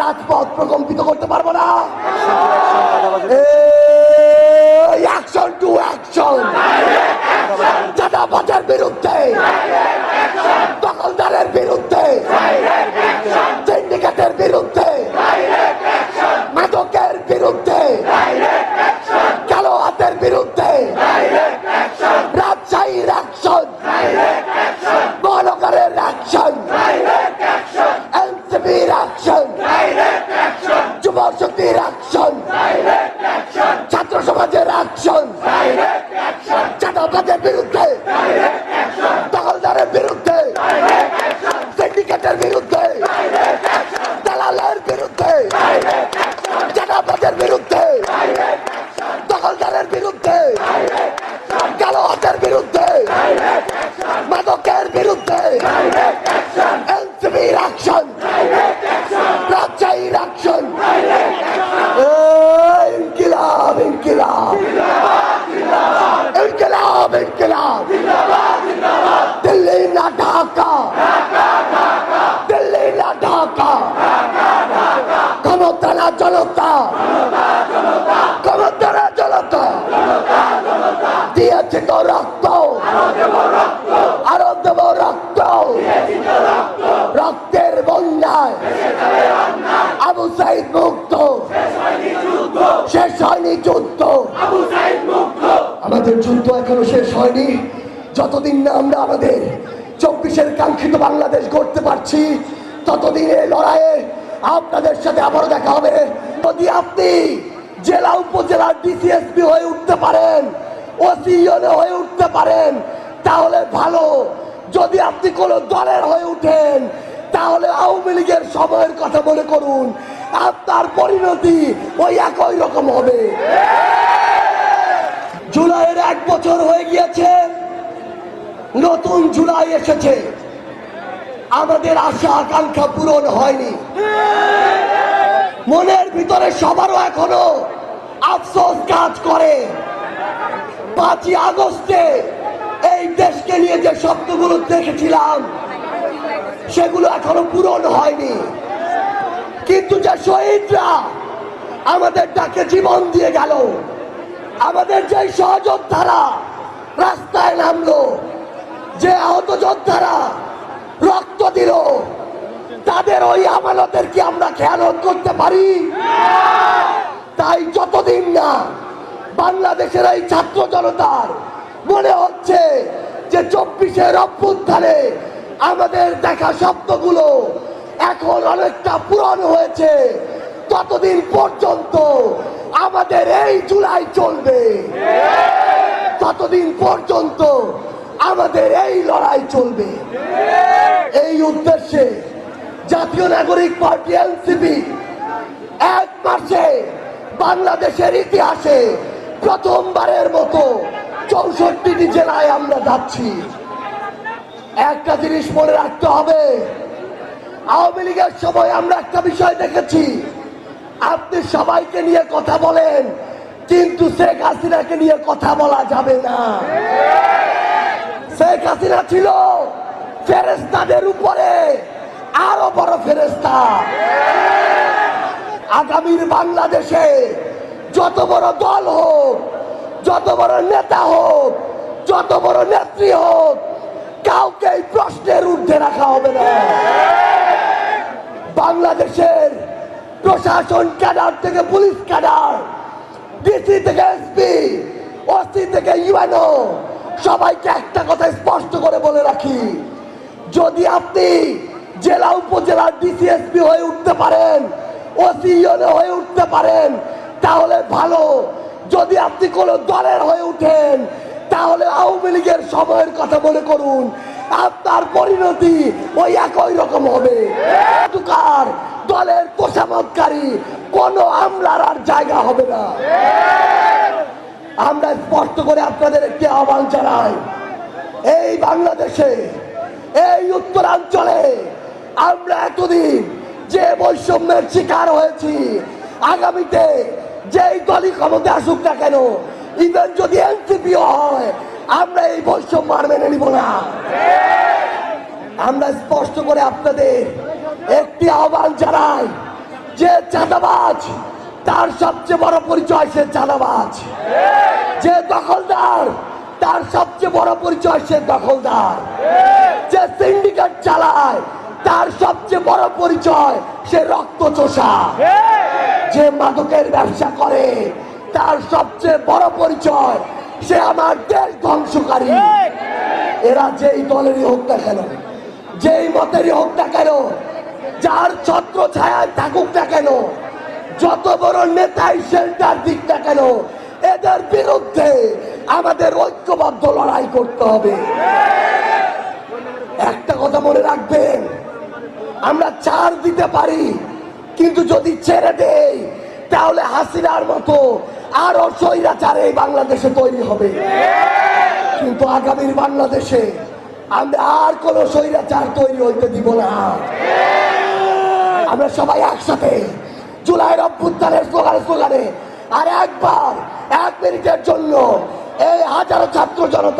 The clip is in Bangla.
রাজপথ প্রকম্পিত করতে পারব না। অ্যাকশন টু অ্যাকশন চাঁদাবাজের বিরুদ্ধে। দখলদারের বিরুদ্ধে। সিন্ডিকেটের বিরুদ্ধে। মাদকের বিরুদ্ধে। কালো হাতের বিরুদ্ধে। রাজশাহীর অ্যাকশন মহানগরের অ্যাকশন এনসিপির অ্যাকশন যুব শক্তির অ্যাকশন সমাজের অ্যাকশন চাঁদাবাজের বিরুদ্ধে। দখলদারের বিরুদ্ধে। সিন্ডিকেটের বিরুদ্ধে। দালালের বিরুদ্ধে। চাঁদাবাজের বিরুদ্ধে। দখলদারের বিরুদ্ধে। কালো হাতের বিরুদ্ধে। মাদকের বিরুদ্ধে। এনসিবির অ্যাকশন রাজশাহীর অ্যাকশন ইনকিলাব ইনকিলাব ইনকিলাব ইনকিলাব দিল্লি না ঢাকা দিল্লি না ঢাকা ক্ষমতা না জনতা ক্ষমতা না জনতা দিয়েছে তো রক্ত। আরও দেব রক্ত। রক্তের বন্যায় আবু সাইদ মুক্ত। শেষ হয়নি যুদ্ধ। আমাদের যুদ্ধ এখনও শেষ হয়নি। যতদিন না আমরা আমাদের চব্বিশের কাঙ্ক্ষিত বাংলাদেশ গড়তে পারছি ততদিন এই লড়াইয়ে আপনাদের সাথে আবারও দেখা হবে। যদি আপনি জেলা উপজেলার ডিসিএসপি হয়ে উঠতে পারেন ওসি হয়ে উঠতে পারেন, তাহলে ভালো। যদি আপনি কোন দলের হয়ে উঠেন, তাহলে আওয়ামী লীগের সময়ের কথা মনে করুন। আপনার পরিণতি ওই একই রকম হবে। জুলাইয়ের এক বছর হয়ে গিয়েছে, নতুন জুলাই এসেছে। আমাদের আশা আকাঙ্ক্ষা পূরণ হয়নি। মনের ভিতরে সবারও এখনও আফসোস কাজ করে। পাঁচই আগস্টে এই দেশকে নিয়ে যে স্বপ্নগুলো দেখেছিলাম, সেগুলো এখনও পূরণ হয়নি। কিন্তু যে শহীদরা আমাদের ডাকে জীবন দিয়ে গেল, আমাদের যে সহযোদ্ধারা রাস্তায় নামলো, যে আহত যোদ্ধারা রক্ত দিল তাদের ওই আমানতের কি আমরা খেয়ালত করতে পারি। তাই যতদিন না বাংলাদেশের এই ছাত্র জনতার মনে হচ্ছে যে চব্বিশের অভ্যুত্থানে আমাদের দেখা স্বপ্নগুলো এখন অনেকটা পূরণ হয়েছে, ততদিন পর্যন্ত আমাদের এই জুলাই চলবে। ততদিন পর্যন্ত আমাদের এই লড়াই চলবে। এই উদ্দেশ্যে জাতীয় নাগরিক পার্টি এনসিপি। এক মাসে বাংলাদেশের ইতিহাসে প্রথমবারের মতো চৌষট্টিটি জেলায় আমরা যাচ্ছি। একটা জিনিস মনে রাখতে হবে, আওয়ামী লীগের সময় আমরা একটা বিষয় দেখেছি। আপনি সবাইকে নিয়ে কথা বলেন, কিন্তু শেখ হাসিনাকে নিয়ে কথা বলা যাবে না। শেখ হাসিনা ছিল ফেরেস্তাদের উপরে। আরও বড় ফেরেস্তা আগামীর বাংলাদেশে যত বড় দল হোক, যত বড় নেতা হোক, যত বড় নেত্রী হোক কাউকে এই প্রশ্নের ঊর্ধ্বে রাখা হবে না। বাংলাদেশের প্রশাসন ক্যাডার থেকে পুলিশ ক্যাডার, ডিসি থেকে এসপি, ওসি থেকে ইউএনও, সবাইকে একটা কথা স্পষ্ট করে বলে রাখি। যদি আপনি জেলা উপজেলার ডিসিএসপি হয়ে উঠতে পারেন ওসি হয়ে উঠতে পারেন, তাহলে ভালো। যদি আপনি কোন দলের হয়ে উঠেন, তাহলে আওয়ামী লীগের সময়ের কথা মনে করুন। আপনার পরিণতি ওই একই রকম হবে। দুকার দলের তোষামতকারী কোনো আমলার আর জায়গা হবে না। আমরা স্পষ্ট করে আপনাদের একটি আহ্বান জানাই, এই বাংলাদেশে, এই উত্তরাঞ্চলে আমরা এতদিন যে বৈষম্যের শিকার হয়েছি, আগামীতে যেই দলই ক্ষমতা আসুক না কেন ইভেন যদি এনসিপিও হয়, আমরা এই বৈষম্য আর মেনে নিব না। আমরা স্পষ্ট করে আপনাদের একটি আহ্বান জানাই যে চাঁদাবাজ, তার সবচেয়ে বড় পরিচয় সে চাঁদাবাজ। যে দখলদার, তার সবচেয়ে বড় পরিচয় সে দখলদার। যে সিন্ডিকেট চালায় তার সবচেয়ে বড় পরিচয়, সে রক্ত চোষা যে মাদকের ব্যবসা করে, তার সবচেয়ে বড় পরিচয়, সে আমার দেশ ধ্বংসকারী। এরা যেই দলেরই হোক না কেন, যেই মতেরই হোক না কেন, যার ছত্র ছায়ায় থাকুক না কেন, যত বড় নেতাই শেল্টার দিক না কেন, এদের বিরুদ্ধে আমাদের ঐক্যবদ্ধ লড়াই করতে হবে। একটা কথা মনে রাখবেন আমরা ছাড় দিতে পারি, কিন্তু যদি ছেড়ে দেই, তাহলে হাসিনার মতো আরও স্বৈরাচার এই বাংলাদেশে তৈরি হবে। কিন্তু আগামীর বাংলাদেশে আমরা আর কোনো স্বৈরাচার তৈরি হইতে দিব না। আমরা সবাই একসাথে জুলাইয়ের অভ্যুত্থানের স্লোগানে স্লোগানে আর একবার এক মিনিটের জন্য এই হাজারো ছাত্র জনতা